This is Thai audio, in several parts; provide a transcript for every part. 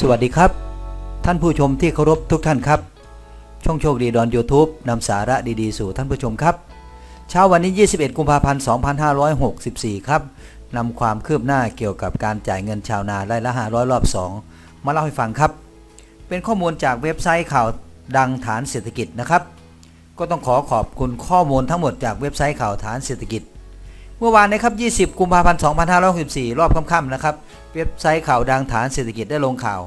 สวัสดีครับ ท่านผู้ชมที่เคารพทุกท่านครับ ช่องโชคดีดอน YouTube นำสาระดีๆ สู่ท่านผู้ชมครับ เช้าวันนี้ 21 กุมภาพันธ์ 2564 ครับนำความคืบหน้าเกี่ยวกับการจ่ายเงินชาวนาไร่ละ500รอบ 2 มาเล่าให้ฟังครับ เป็นข้อมูลจากเว็บไซต์ข่าวดังฐานเศรษฐกิจนะครับ ก็ต้องขอขอบคุณข้อมูลทั้งหมดจากเว็บไซต์ข่าวฐานเศรษฐกิจ เมื่อวานนะครับ 20 กุมภาพันธ์ 2564 รอบค่ำๆนะครับ เว็บไซต์ข่าวดังฐานเศรษฐกิจได้ลงข่าว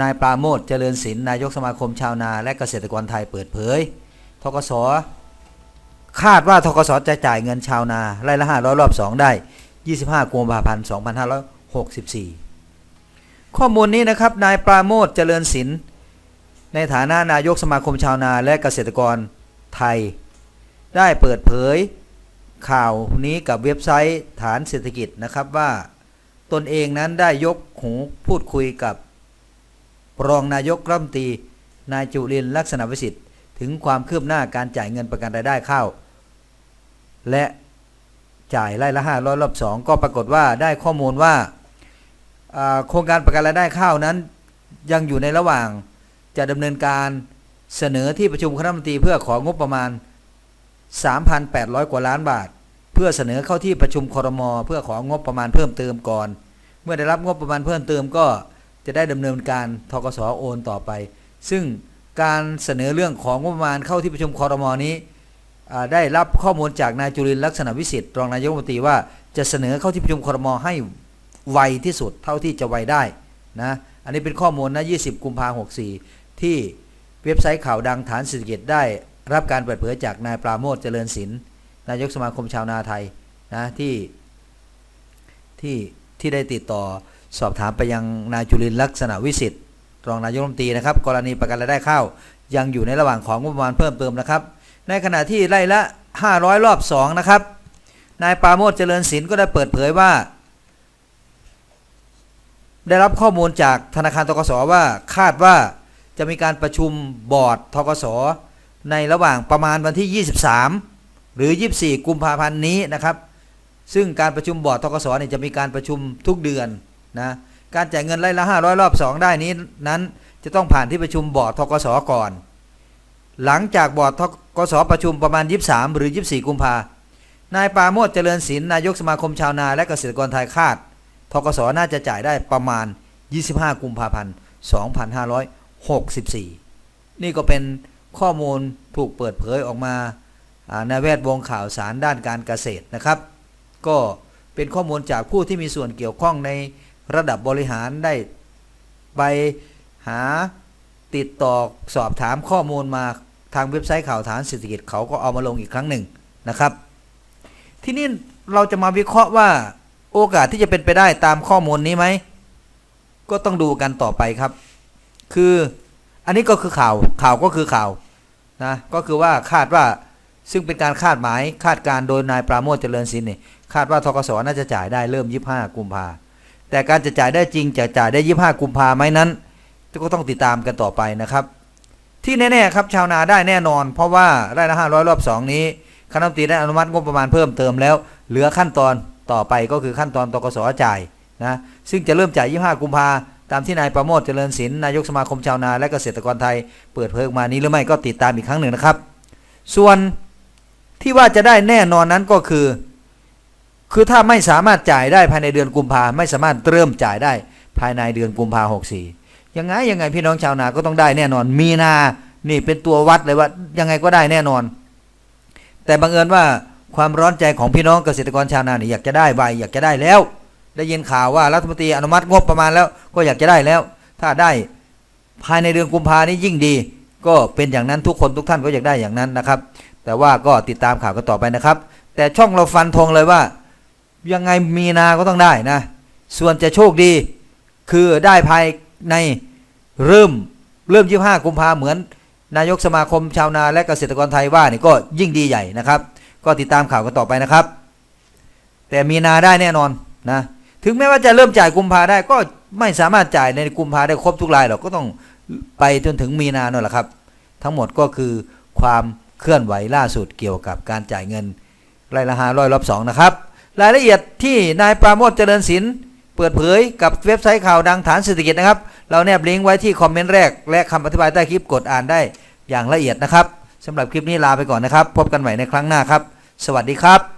นายปราโมทเจริญศิลป์นายกสมาคมชาวนาและเกษตรกรไทยเปิดเผย ทกสคาดว่าทกสจะจ่ายเงินชาวนาไร่ละ 500 รอบ 2 ได้ 25 กุมภาพันธ์ 2564 ข้อมูลนี้นะครับ นายปราโมทเจริญศิลป์ในฐานะนายกสมาคมชาวนาและเกษตรกรไทย ได้เปิดเผย ข่าวนี้กับเว็บไซต์ฐานเศรษฐกิจนะครับว่าตนเองนั้นได้ยกหูพูดคุยกับ รองนายกรัฐมนตรีนายจุลินทร์ลักษณะวิสิทธิ์ ถึงความคืบหน้าการจ่ายเงินประกันรายได้ข้าว และจ่ายไร่ละ500รอบ2ก็ปรากฏว่าได้ข้อมูลว่าอ่าโครงการประกันรายได้ข้าวนั้นยังอยู่ในระหว่างจะดำเนินการเสนอที่ประชุมคณะรัฐมนตรีเพื่อของบประมาณ 3,800 กว่าล้านบาท เพื่อเสนอเข้าที่ประชุมครมเพื่อของงบประมาณเพิ่มเติมก่อน เมื่อได้รับงบประมาณเพิ่มเติมก็จะได้ดำเนินการทกสโอนต่อไป ซึ่งการเสนอเรื่องของงบประมาณเข้าที่ประชุมครมนี้ได้รับข้อมูลจากนายจุลินลักษณะวิสิทธิ์รองนายกรัฐมนตรีว่าจะเสนอเข้าที่ประชุมครมให้ไวที่สุดเท่าที่จะไวได้นะอันนี้เป็นข้อมูลนะ 20 กุมภาพันธ์ 64 ที่เว็บไซต์ข่าวดังฐานเศรษฐกิจได้ รับการเปิดเผยจากนายปราโมทเจริญศิลป์นายกสมาคมชาวนาไทยนะที่ที่ที่ได้ติดต่อสอบถามไปยังนายจุลินลักษณะวิสิทธิ์รองนายกรัฐมนตรีนะครับ กรณีประกันรายได้ข้าวยังอยู่ในระหว่างของงบประมาณเพิ่มเติมนะครับ ในขณะที่ไร่ละ 500 รอบ 2 นะครับ นายปราโมทเจริญศิลป์ก็ได้เปิดเผยว่า ได้รับข้อมูลจากธนาคารทกสว่าคาดว่าจะมีการประชุมบอร์ดทกส ในระหว่างประมาณวันที่ 23 หรือ 24 กุมภาพันธ์นี้นะครับ ซึ่งการประชุมบอร์ดทกสเนี่ยจะมีการประชุมทุกเดือนนะการจ่ายเงินไร่ละ 500 รอบ 2 ได้นี้นั้นจะต้องผ่านที่ประชุมบอร์ดทกสก่อน หลังจากบอร์ดทกสประชุมประมาณ 23 หรือ 24 กุมภานายปาโมทเจริญศิลป์นายกสมาคมชาวนาและเกษตรกรไทยคาดทกสน่าจะจ่ายได้ประมาณ 25 กุมภาพันธ์ 2564 นี่ก็เป็น ข้อมูลถูกเปิดเผยออกมาในแวดวงข่าวสารด้านการเกษตรนะครับ ก็เป็นข้อมูลจากผู้ที่มีส่วนเกี่ยวข้องในระดับบริหารได้ไปหาติดต่อสอบถามข้อมูลมาทางเว็บไซต์ข่าวฐานเศรษฐกิจเขาก็เอามาลงอีกครั้งหนึ่งนะครับ ที่นี่เราจะมาวิเคราะห์ว่าโอกาสที่จะเป็นไปได้ตามข้อมูลนี้ไหม ก็ต้องดูกันต่อไปครับ คืออันนี้ก็คือข่าวข่าวก็คือข่าว นะก็คือว่าคาดว่าซึ่งเป็นการคาดหมายคาดการโดยนายปราโมทเจริญศิลป์เนี่ยคาดว่าทกสน่าจะจ่ายได้เริ่ม 25 กุมภาแต่การจะจ่ายได้จริงจะจ่ายได้ 25 กุมภาไหมนั้นก็ต้องติดตามกันต่อไปนะครับ ที่แน่ๆครับชาวนาได้แน่นอน เพราะว่าไร่ละ500 รอบ 2 นี้คณะมนตรีได้อนุมัติงบประมาณเพิ่มเติมแล้ว เหลือขั้นตอนต่อไปก็คือขั้นตอนตกสจ่ายนะซึ่งจะเริ่มจ่าย 25 กุมภา ตามที่นายประโมทเจริญศิลป์นายกสมาคมชาวนาและเกษตรกรไทยเปิดเผยมานี้หรือไม่ก็ติดตามอีกครั้งหนึ่งนะครับ ส่วนที่ว่าจะได้แน่นอนนั้นก็คือ คือถ้าไม่สามารถจ่ายได้ภายในเดือนกุมภาไม่สามารถเริ่มจ่ายได้ภายในเดือนกุมภาหกสี่ยังไงยังไงพี่น้องชาวนาก็ต้องได้แน่นอน มีนานี่เป็นตัววัดเลยว่ายังไงก็ได้แน่นอน แต่บังเอิญว่าความร้อนใจของพี่น้องเกษตรกรชาวนาเนี่ยอยากจะได้ใบอยากจะได้แล้ว ได้ยินข่าวว่ารัฐมนตรีอนุมัติงบประมาณแล้วก็อยากจะได้แล้ว ถ้าได้ภายในเดือนกุมภานี้ยิ่งดี ก็เป็นอย่างนั้นทุกคนทุกท่านก็อยากได้อย่างนั้นนะครับ แต่ว่าก็ติดตามข่าวกันต่อไปนะครับ แต่ช่องเราฟันธงเลยว่า ยังไงมีนาก็ต้องได้นะ ส่วนจะโชคดี คือได้ภายในเริ่มเริ่ม25กุมภาเหมือน นายกสมาคมชาวนาและเกษตรกรไทยว่านี่ก็ยิ่งดีใหญ่นะครับ ก็ติดตามข่าวกันต่อไปนะครับ แต่มีนาได้แน่นอนนะ ถึงแม้ว่าจะเริ่มจ่ายกุมภาได้ก็ไม่สามารถจ่ายในกุมภาได้ครบทุกรายหรอกก็ต้องไปจนถึงมีนานั่นแหละครับ ทั้งหมดก็คือความเคลื่อนไหวล่าสุดเกี่ยวกับการจ่ายเงินรายละห้าร้อยรอบสองนะครับ รายละเอียดที่นายปราโมทเจริญศิลป์เปิดเผยกับเว็บไซต์ข่าวดังฐานเศรษฐกิจนะครับ เราแนบลิงก์ไว้ที่คอมเมนต์แรก และคำอธิบายใต้คลิปกดอ่านได้อย่างละเอียดนะครับสำหรับคลิปนี้ลาไปก่อนนะครับ พบกันใหม่ในครั้งหน้าครับ สวัสดีครับ